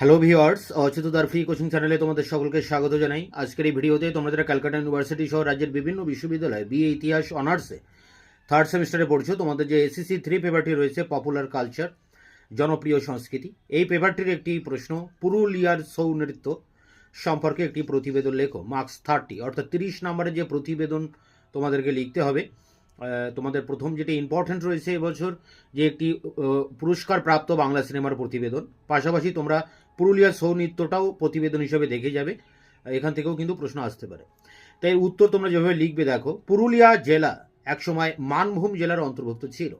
Hello viewers অচ্যুতার free coaching চ্যানেলে তোমাদের সকলকে স্বাগত জানাই। আজকের এই ভিডিওতে তোমরা যারা ক্যালকাটা ইউনিভার্সিটি সহ রাজ্যের বিভিন্ন বিশ্ববিদ্যালয়ে বিএ ইতিহাস অনার্সে থার্ড সেমিস্টারে পড়ছো, তোমাদের যে এসিসি থ্রি পেপারটি রয়েছে পপুলার কালচার জনপ্রিয় সংস্কৃতি, এই পেপারটির একটি প্রশ্ন, পুরুলিয়ার ছৌ নৃত্য সম্পর্কে একটি প্রতিবেদন লেখো মার্কস থার্টি অর্থাৎ তিরিশ নম্বরের যে প্রতিবেদন তোমাদেরকে লিখতে হবে তোমাদের প্রথম যেটা ইম্পর্ট্যান্ট রয়েছে এবছর যে একটি পুরস্কার প্রাপ্ত বাংলা সিনেমার প্রতিবেদন, পাশাপাশি তোমরা পুরুলিয়ার ছৌ নৃত্যটাও প্রতিবেদন হিসেবে দেখে যাবে। এখান থেকেও কিন্তু প্রশ্ন আসতে পারে। তাই উত্তর তোমরা যেভাবে লিখবে দেখো, পুরুলিয়া জেলা একসময় মানভূম জেলার অন্তর্ভুক্ত ছিল।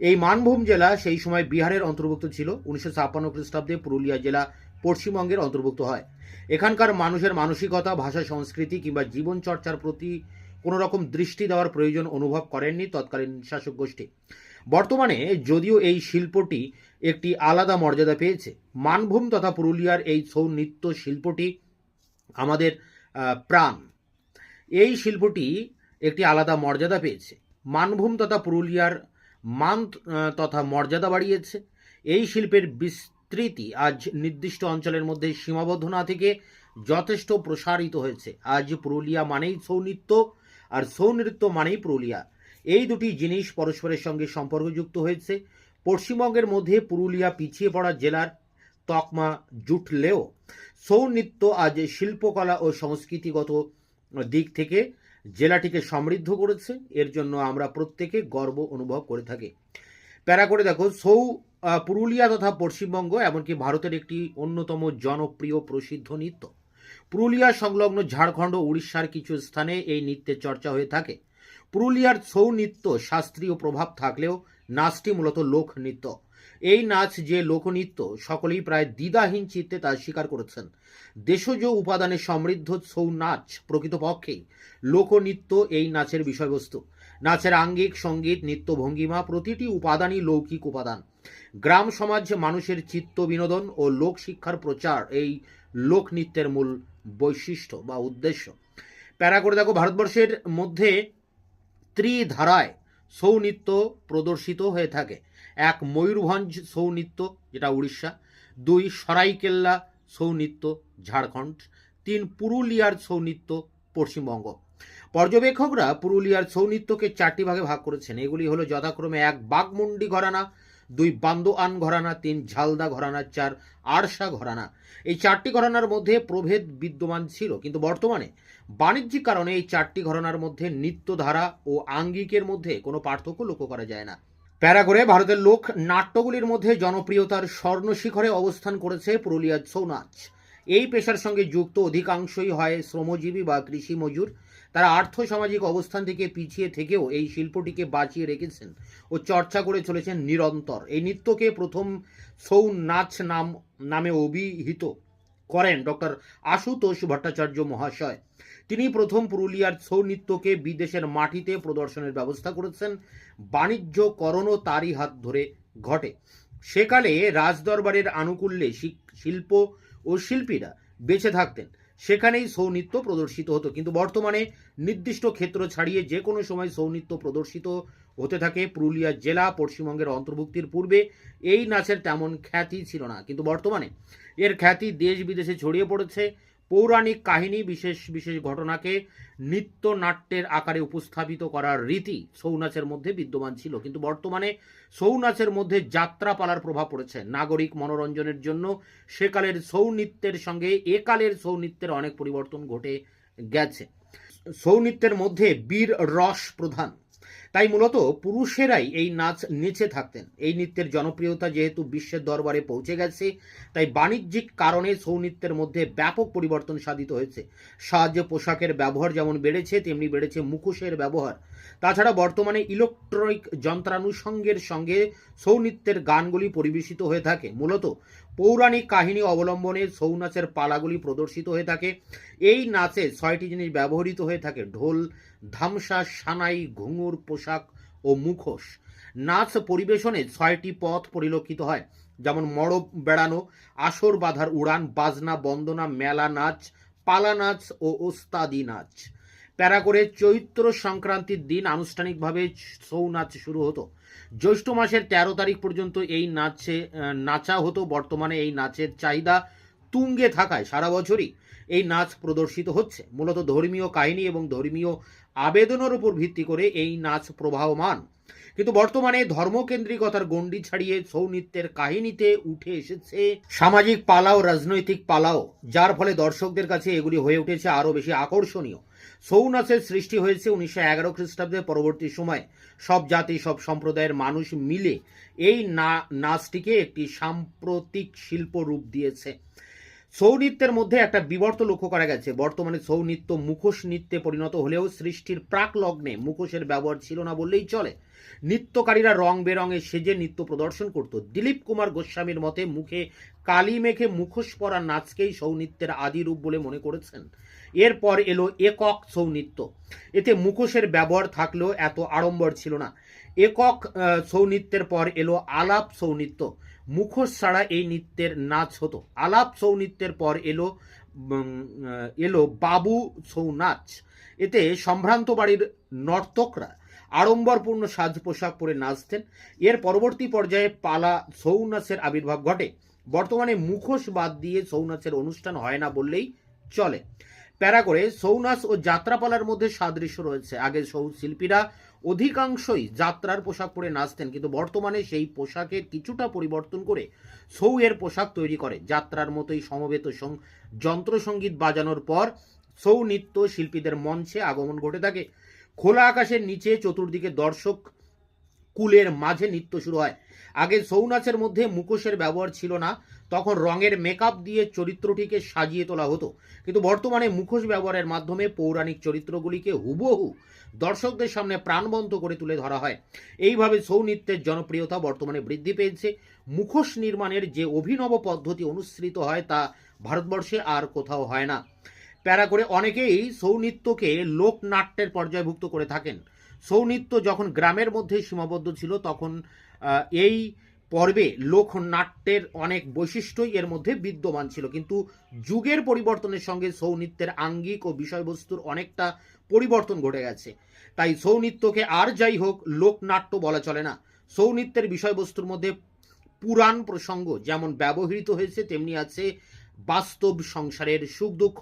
এই মানভূম জেলা সেই সময় বিহারের অন্তর্ভুক্ত ছিল। উনিশশো ছাপ্পান্ন খ্রিস্টাব্দে পুরুলিয়া জেলা পশ্চিমবঙ্গের অন্তর্ভুক্ত হয়। এখানকার মানুষের মানসিকতা, ভাষা, সংস্কৃতি কিংবা জীবন চর্চার প্রতি কোনো রকম দৃষ্টি দেওয়ার প্রয়োজন অনুভব করেননি তৎকালীন শাসক গোষ্ঠী। বর্তমানে যদিও এই শিল্পটি একটি আলাদা মর্যাদা পেয়েছে, মানভূম তথা পুরুলিয়ার এই ছৌ নৃত্য শিল্পটি আমাদের প্রাণ। এই শিল্পটি একটি আলাদা মর্যাদা পেয়েছে, মানভূম তথা পুরুলিয়ার মান তথা মর্যাদা বাড়িয়েছে। এই শিল্পের বিস্তৃতি আজ নির্দিষ্ট অঞ্চলের মধ্যে সীমাবদ্ধ না থেকে যথেষ্ট প্রসারিত হয়েছে। আজ পুরুলিয়া মানেই ছৌ নৃত্য আর ছৌ নৃত্য মানেই পুরুলিয়া। এই দুটি জিনিস পরস্পরের সঙ্গে সম্পর্কযুক্ত হয়েছে। পশ্চিমবঙ্গের মধ্যে পুরুলিয়া পিছিয়ে পড়া জেলার তকমা জুটলেও ছৌ নৃত্য আজ শিল্পকলা ও সংস্কৃতিগত দিক থেকে জেলাটিকে সমৃদ্ধ করেছে। এর জন্য আমরা প্রত্যেকে গর্ব অনুভব করে থাকি। প্যারা করে দেখো আহ, পুরুলিয়া তথা পশ্চিমবঙ্গ এমনকি ভারতের একটি অন্যতম জনপ্রিয় প্রসিদ্ধ নৃত্য। পুরুলিয়া সংলগ্ন ঝাড়খণ্ড উড়িষ্যার কিছু স্থানে এই নৃত্যের চর্চা হয়ে থাকে। পুরুলিয়ার ছৌ নৃত্য শাস্ত্রীয় প্রভাব থাকলেও নাচটি মূলত লোক নৃত্য। এই নাচ যে লোকনৃত্য সকলেই প্রায় দ্বিধাহীন চিত্তে তা স্বীকার করেছেন। দেশজ উপাদানে সমৃদ্ধ ছৌ নাচ প্রকৃতপক্ষেই লোকনৃত্য এই নাচের বিষয়বস্তু। নাচের আঙ্গিক, সংগীত, নৃত্য ভঙ্গিমা প্রতিটি উপাদানই লৌকিক উপাদান। গ্রাম সমাজ মানুষের চিত্ত বিনোদন ও লোক শিক্ষার প্রচার এই লোকনৃত্যের মূল বৈশিষ্ট্য বা উদ্দেশ্য। প্যারা করে দেখো, ভারতবর্ষের মধ্যে ত্রিধারায় ছৌ নৃত্য প্রদর্শিত হয়ে থাকে। এক ময়ূরভঞ্জ ছৌ নৃত্য যেটা উড়িষ্যা, দুই সরাইকেল্লা ছৌ নৃত্য ঝাড়খণ্ড, তিন পুরুলিয়ার ছৌ নৃত্য পশ্চিমবঙ্গ। পর্যবেক্ষকরা পুরুলিয়ার ছৌ নৃত্যকে চারটি ভাগে ভাগ করেছেন। এগুলি হলো যথাক্রমে এক বাগমুন্ডি ঘরানা, দুই বান্দোয়ান ঘরানা, তিন ঝালদা ঘরানা, চার আরশা ঘরানা। এই চারটি ঘরানার মধ্যে প্রভেদ বিদ্যমান ছিল, কিন্তু বর্তমানে বাণিজ্যিক কারণে এই চারটি ঘরানার মধ্যে নৃত্যধারা ও আঙ্গিকের মধ্যে কোনো পার্থক্য লক্ষ্য করা যায় না। প্যারাগোরে ভারতের লোক নাট্যগুলির মধ্যে জনপ্রিয়তার স্বর্ণ শিখরে অবস্থান করেছে পুরুলিয়ার ছৌ নাচ এই পেশার সঙ্গে যুক্ত অধিকাংশই হয় শ্রমজীবী বা কৃষি মজুর। তারা আর্থ সামাজিক অবস্থান থেকে পিছিয়ে থেকেও এই শিল্পটিকে বাঁচিয়ে রেখেছেন ও চর্চা করে চলেছেন নিরন্তর। এই নৃত্যকে প্রথম ছৌ নাচ নাম, নামে অভিহিত করেন ডক্টর আশুতোষ ভট্টাচার্য মহাশয়। তিনি প্রথম পুরুলিয়ার ছৌ নৃত্যকে বিদেশের মাটিতে প্রদর্শনের ব্যবস্থা করেছেন। বাণিজ্যকরণও তারই হাত ধরে ঘটে। সেকালে রাজদরবারের আনুকূল্যে শিল্প ও শিল্পীরা বেঁচে থাকতেন। সেখানেই ছৌ নৃত্য প্রদর্শিত হতো। কিন্তু বর্তমানে নির্দিষ্ট ক্ষেত্র ছাড়িয়ে যে কোনো সময় ছৌ নৃত্য প্রদর্শিত হতে থাকে পুরুলিয়া জেলা, পশ্চিমবঙ্গের অন্তর্ভুক্তির পূর্বে। এই নাচের তেমন খ্যাতি ছিল না। কিন্তু বর্তমানে এর খ্যাতি দেশ বিদেশে ছড়িয়ে পড়েছে। পৌরাণিক কাহিনী বিশেষ বিশেষ ঘটনাকে নৃত্য নাট্যের আকারে উপস্থাপিত করার রীতি ছৌ নাচের মধ্যে বিদ্যমান ছিল। কিন্তু বর্তমানে ছৌ নাচের মধ্যে যাত্রাপালার প্রভাব পড়েছে। নাগরিক মনোরঞ্জনের জন্য সেকালের ছৌ নৃত্যের সঙ্গে একালের ছৌ নৃত্যের অনেক পরিবর্তন ঘটে গেছে। ছৌ নৃত্যের মধ্যে বীর রস প্রধান। তাই মূলত পুরুষেরাই এই নাচ নেচে থাকতেন। এই নৃত্যের জনপ্রিয়তা যেহেতু বিশ্বের দরবারে পৌঁছে গেছে, তাই বাণিজ্যিক কারণে ছৌ নৃত্যের মধ্যে ব্যাপক পরিবর্তন সাধিত হয়েছে। সাহায্য পোশাকের ব্যবহার যেমন বেড়েছে, তেমনি বেড়েছে মুখোশের ব্যবহার। তাছাড়া বর্তমানে ইলেকট্রনিক যন্ত্রানুষঙ্গের সঙ্গে ছৌ নৃত্যের গানগুলি পরিবেশিত হয়ে থাকে। মূলত পৌরাণিক কাহিনী অবলম্বনে ছৌ নাচের পালাগুলি প্রদর্শিত হয়ে থাকে। এই নাচে ছয়টি জিনিস ব্যবহৃত হয়ে থাকে, ঢোল, ধামসা, সানাই, ঘুঙুর, পোশাক ও মুখোশ। নাচ পরিবেশনে ছয়টি পথ পরিলক্ষিত হয়, যেমন মড়ব বেড়ানো, আসর বাঁধার উড়ান, বাজনা, বন্দনা, মেলা নাচ, পালা নাচ ও ওস্তাদি নাচ। প্যারা করে চৈত্র সংক্রান্তির দিন আনুষ্ঠানিকভাবে ছৌ নাচ শুরু হতো। জ্যৈষ্ঠ মাসের তেরো তারিখ পর্যন্ত এই নাচে নাচা হতো। বর্তমানে এই নাচের চাহিদা তুঙ্গে থাকায় সারা বছরই এই নাচ প্রদর্শিত হচ্ছে। মূলত ধর্মীয় কাহিনী এবং ধর্মীয় আবেদনের উপর ভিত্তি করে এই নাচ প্রবাহমান। কিন্তু বর্তমানে ধর্মকেন্দ্রিকতার গণ্ডি ছাড়িয়ে ছৌ নৃত্যের কাহিনীতে উঠে এসেছে সামাজিক পালাও, রাজনৈতিক পালাও, যার ফলে দর্শকদের কাছে এগুলি হয়ে উঠেছে আরও বেশি আকর্ষণীয়। ছৌ নাচের সৃষ্টি হয়েছে উনিশশো এগারো খ্রিস্টাব্দে পরবর্তী সময়ে। সব জাতি, সব সম্প্রদায়ের মানুষ মিলে এই নাচটিকে একটি সাম্প্রতিক শিল্প রূপ দিয়েছে। ছৌ নৃত্যের মধ্যে একটা বিবর্ত লক্ষ্য করা গেছে। বর্তমানে ছৌ নৃত্য মুখোশ নৃত্যে পরিণত হলেও সৃষ্টির প্রাক লগ্নে মুখোশের ব্যবহার ছিল না বললেই চলে। নৃত্যকারীরা রং বেরঙে সেজে নৃত্য প্রদর্শন করত। দিলীপ কুমার গোস্বামীর মতে মুখে কালি মেখে মুখোশ পরা নাচকেই ছৌ নৃত্যের আদি রূপ বলে মনে করেছেন। এরপর এলো একক ছৌ নৃত্য এতে মুখোশের ব্যবহার থাকলেও এত আড়ম্বর ছিল না। একক ছৌ নৃত্যের পর এলো আলাপ ছৌ নৃত্য মুখোশ ছাড়া এই নৃত্যের নাচ হতো। আলাপ ছৌ নৃত্যের পর এলো এলো বাবু ছৌ নাচ এতে সম্ভ্রান্ত বাড়ির নর্তকরা আড়ম্বরপূর্ণ সাজ পোশাক পরে নাচতেন। এর পরবর্তী পর্যায়ে পালা ছৌ নাচের আবির্ভাব ঘটে। বর্তমানে মুখোশ বাদ দিয়ে ছৌ নাচের অনুষ্ঠান হয় না বললেই চলে। প্যারা করে ছৌ নাচ ও যাত্রাপালার মধ্যে সাদৃশ্য রয়েছে। আগে ছৌ শিল্পীরা অধিকাংশই যাত্রার পোশাক পরে নাচতেন, কিন্তু বর্তমানে সেই পোশাকের কিছুটা পরিবর্তন করে ছৌ এর পোশাক তৈরি করে। যাত্রার মতোই সমবেত সং- যন্ত্রসঙ্গীত বাজানোর পর ছৌ নৃত্য শিল্পীদের মঞ্চে আগমন ঘটে থাকে। খোলা আকাশের নিচে চতুর্দিকে দর্শক কুলের মাঝে নৃত্য শুরু হয়। আগে ছৌ নাচের মধ্যে মুখোশের ব্যবহার ছিল না তখন রঙের মেকআপ দিয়ে চরিত্রটিকে সাজিয়ে তোলা হতো। কিন্তু বর্তমানে মুখোশ ব্যবহারের মাধ্যমে পৌরাণিক চরিত্রগুলিকে হুবহু দর্শকদের সামনে প্রাণবন্ত করে তুলে ধরা হয়। এইভাবে ছৌ নৃত্যের জনপ্রিয়তা বর্তমানে বৃদ্ধি পেয়েছে। মুখোশ নির্মাণের যে অভিনব পদ্ধতি অনুসৃত হয় তা ভারতবর্ষে আর কোথাও হয় না। প্যারা করে অনেকেই ছৌ নৃত্যকে লোকনাট্যের পর্যায়ভুক্ত করে থাকেন। ছৌ নৃত্য যখন গ্রামের মধ্যে সীমাবদ্ধ ছিল, তখন এই পর্বে লোকনাট্যের অনেক বৈশিষ্ট্যই এর মধ্যে বিদ্যমান ছিল। কিন্তু যুগের পরিবর্তনের সঙ্গে ছৌ নৃত্যের আঙ্গিক ও বিষয়বস্তুর অনেকটা পরিবর্তন ঘটে গেছে। তাই ছৌ নৃত্যকে আর যাই হোক লোকনাট্য বলা চলে না। ছৌ নৃত্যের বিষয়বস্তুর মধ্যে পুরাণ প্রসঙ্গ যেমন ব্যবহৃত হয়েছে, তেমনি আছে বাস্তব সংসারের সুখ দুঃখ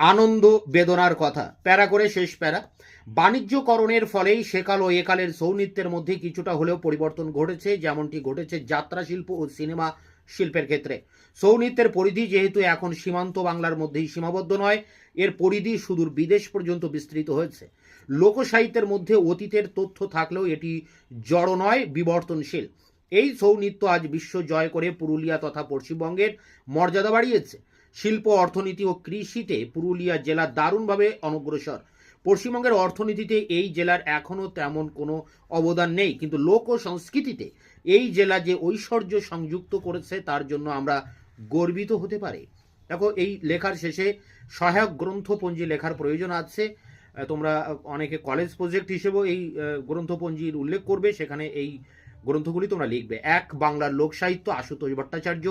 আনন্দ বেদনার কথা। প্যারা করে শেষ প্যারা। বাণিজ্যকরণের ফলেই সেকাল ও একালের সৌনৃত্যের মধ্যে কিছুটা হলেও পরিবর্তন ঘটেছে, যেমনটি ঘটেছে যাত্রা শিল্প ও সিনেমা শিল্পের ক্ষেত্রে। সৌনৃত্যের পরিধি যেহেতু এখন সীমান্ত বাংলার মধ্যেই সীমাবদ্ধ নয়, এর পরিধি সুদূর বিদেশ পর্যন্ত বিস্তৃত হয়েছে। লোকসাহিত্যের মধ্যে অতীতের তথ্য থাকলেও এটি জড় নয়, বিবর্তনশীল। এই সৌনৃত্য আজ বিশ্ব জয় করে পুরুলিয়া তথা পশ্চিমবঙ্গের মর্যাদা বাড়িয়েছে। শিল্প, অর্থনীতি ও কৃষিতে পুরুলিয়া জেলা দারুণভাবে অনগ্রসর পশ্চিমবঙ্গের অর্থনীতিতে এই জেলার এখনও তেমন কোনো অবদান নেই, কিন্তু লোক ও সংস্কৃতিতে এই জেলা যে ঐশ্বর্য সংযুক্ত করেছে তার জন্য আমরা গর্বিত হতে পারি। দেখো, এই লেখার শেষে সহায়ক গ্রন্থপঞ্জি লেখার প্রয়োজন আছে। তোমরা অনেকে কলেজ প্রজেক্ট হিসেবেও এই গ্রন্থপঞ্জির উল্লেখ করবে। সেখানে এই গ্রন্থগুলি তোমরা লিখবে। এক, বাংলার লোকসাহিত্য আশুতোষ ভট্টাচার্য।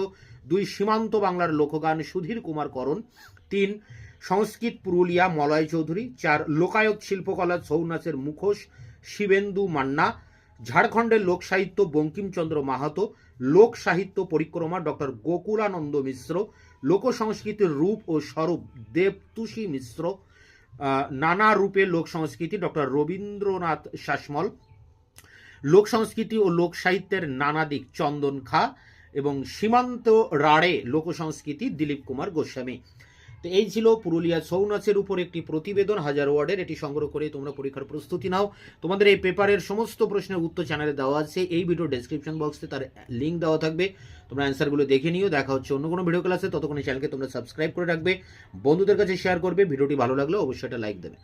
দুই, সীমান্ত বাংলার লোকগান সুধীর কুমার করণ। তিন, সংস্কৃত পুরুলিয়া মলয় চৌধুরী। চার, লোকায়ত শিল্পকলা ছৌ নাচের মুখোশ শিবেন্দু মান্না। ঝাড়খণ্ডের লোকসাহিত্য বঙ্কিমচন্দ্র মাহাতো। লোক সাহিত্য পরিক্রমা ডক্টর গোকুলানন্দ মিশ্র। লোক সংস্কৃতির রূপ ও স্বরূপ দেবতুষী মিশ্র। নানা রূপে লোক সংস্কৃতি ডক্টর রবীন্দ্রনাথ শাসমল। লোক সংস্কৃতি ও লোক সাহিত্যের নানা দিক চন্দন খা এবং সীমান্ত রাড়ে লোক সংস্কৃতি দিলীপ কুমার গোস্বামী। তো এই ছিল পুরুলিয়া ছৌ নাচের উপর একটি প্রতিবেদন, হাজার ওয়ার্ডের, এটি সংগ্রহ করে তোমরা পরীক্ষার প্রস্তুতি নাও। তোমাদের এই পেপারের সমস্ত প্রশ্নের উত্তর চ্যানেলে দেওয়া আছে, এই ভিডিও ডেসক্রিপশন বক্সে তার লিঙ্ক দেওয়া থাকবে। তোমরা অ্যান্সারগুলো দেখে নিও, দেখা হচ্ছে অন্য কোনো ভিডিও ক্লাসে ততক্ষণ চ্যানেলকে তোমরা সাবস্ক্রাইব করে রাখবে। বন্ধুদের কাছে শেয়ার করবে ভিডিওটি ভালো লাগলে অবশ্যই একটা লাইক দেবে।